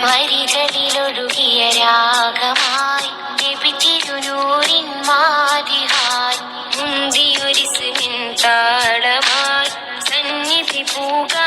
വരികളിലൊഴുകിയ രാഗമായി നബി തിരുനൂറിൻ മാതിഹായി. മുന്തിയൊരിസ് താളമായി സന്നിധി പൂക